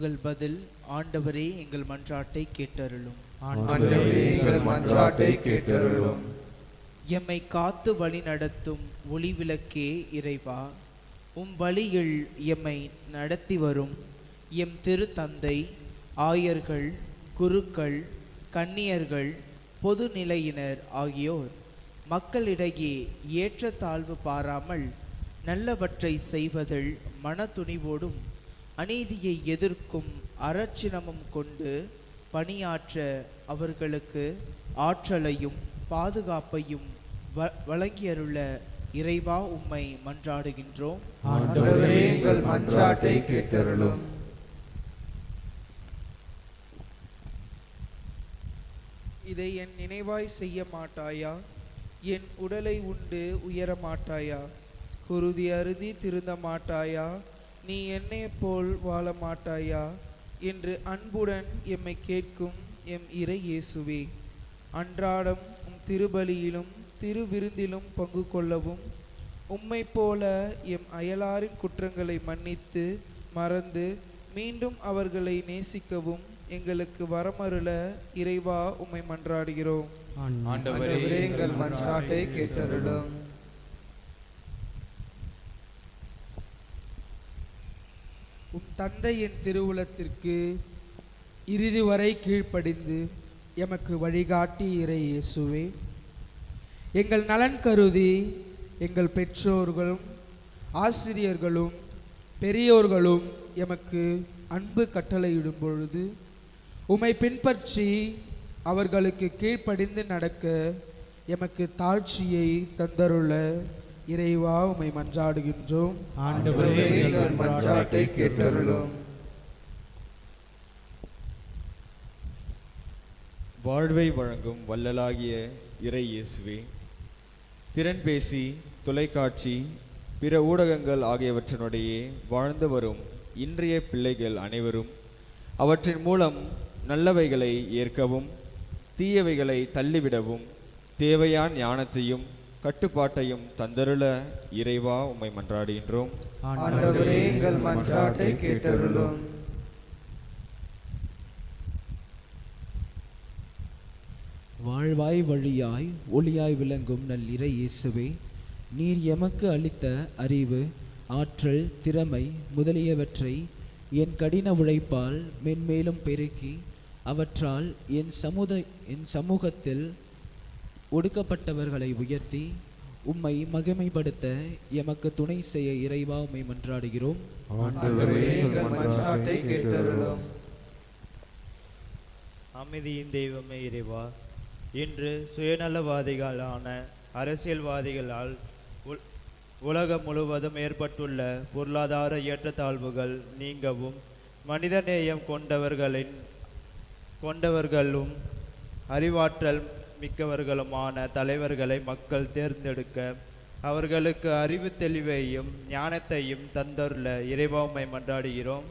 உங்கள் பதில் ஆண்டவரே எங்கள் மன்றாட்டை கேட்டருளும். ஆண்டவரே எங்கள் மன்றாட்டை கேட்டருளும். எம்மை காத்து வழி நடத்தும் ஒளி விளக்கே இறைவா. உம் வழியில் எம்மை நடத்தி வரும். எம் திருத்தந்தை ஆயர்கள் குருக்கள் கன்னியர்கள் பொதுநிலையினர் ஆகியோர் மக்களிடையே ஏற்றத்தாழ்வு பாராமல் நல்லவற்றை செய்வதில் மனத்துணிவோடும் அநீதியை எதிர்க்கும் அறச்சினமும் கொண்டு பணியாற்ற அவர்களுக்கு ஆற்றலையும் பாதுகாப்பையும் வ- வழங்கியருள இறைவா உம்மை மன்றாடுகின்றோம். ஆண்டவரே எங்கள் மன்றாட்டை கேட்டருளும். இதை என் நினைவாய் செய்ய மாட்டாயா? என் உடலை உண்டு உயர மாட்டாயா? குருதி அருதி திருந்த மாட்டாயா? நீ என்னை போல் வாழ மாட்டாயா என்று அன்புடன் எம்மை கேட்கும் எம் இறை இயேசுவே. அன்றாடம் உம் திருபலியிலும் திருவிருந்திலும் பங்கு கொள்ளவும் உம்மை போல எம் அயலாரின் குற்றங்களை மன்னித்து மறந்து மீண்டும் அவர்களை நேசிக்கவும் எங்களுக்கு வரமருள இறைவா உம்மை மன்றாடுகிறோம். ஆண்டவரே எங்கள் மன்றாட்டை கேட்டருளும். உம் தந்தையின் திருவுளத்திற்கு இறுதி வரை கீழ்ப்படிந்து எமக்கு வழிகாட்டி இறை இயேசுவே. எங்கள் நலன் கருதி எங்கள் பெற்றோர்களும் ஆசிரியர்களும் பெரியோர்களும் எமக்கு அன்பு கட்டளையிடும் பொழுது உம்மை பின்பற்றி அவர்களுக்கு கீழ்ப்படிந்து நடக்க எமக்கு தாழ்ச்சியை தந்தருள. இறைவா உம்மை மன்றாடுகின்றோம். ஆண்டவரே எங்கள் மன்றாட்டை கேட்டருளும். வாழ்வை வழங்கும் வள்ளலாகிய இறை இயேசுவே திறன் பேசி தொலைக்காட்சி பிற ஊடகங்கள் ஆகியவற்றினுடையே வாழ்ந்து வரும் இன்றைய பிள்ளைகள் அனைவரும் அவற்றின் மூலம் நல்லவைகளை ஏற்கவும் தீயவைகளை தள்ளிவிடவும் தேவையான ஞானத்தையும் கட்டுப்பாட்டையும் தந்தருள இறைவா உம்மை மன்றாடுகின்றோம். ஆண்டவரே எங்கள் மன்றாட்டை கேட்டருளும். வாழ்வாய் வழியாய் ஒளியாய் விளங்கும் நல் இறை இயேசுவே நீர் எமக்கு அளித்த அறிவு ஆற்றல் திறமை முதலியவற்றை என் கடின உழைப்பால் மென்மேலும் பெருக்கி அவற்றால் என் சமுத என் சமூகத்தில் ஒடுக்கப்பட்டவர்களை உயர்த்தி உம்மை மகிமைப்படுத்த எமக்கு துணை செய்ய இறைவா உம்மை மன்றாடுகிறோம். அமைதியின் தெய்வமே இறைவா இன்று சுயநலவாதிகளான அரசியல்வாதிகளால் உல்- உலகம் முழுவதும் ஏற்பட்டுள்ள பொருளாதார ஏற்றத்தாழ்வுகள் நீங்கவும் மனிதநேயம் கொண்டவர்களின் கொண்டவர்களும் அறிவாற்றல் மிக்கவர்களுமான தலைவர்களை மக்கள் தேர்ந்தெடுக்க அவர்களுக்கு அறிவு தெளிவையும் ஞானத்தையும் தந்தருள இறைவாமை மன்றாடுகிறோம்.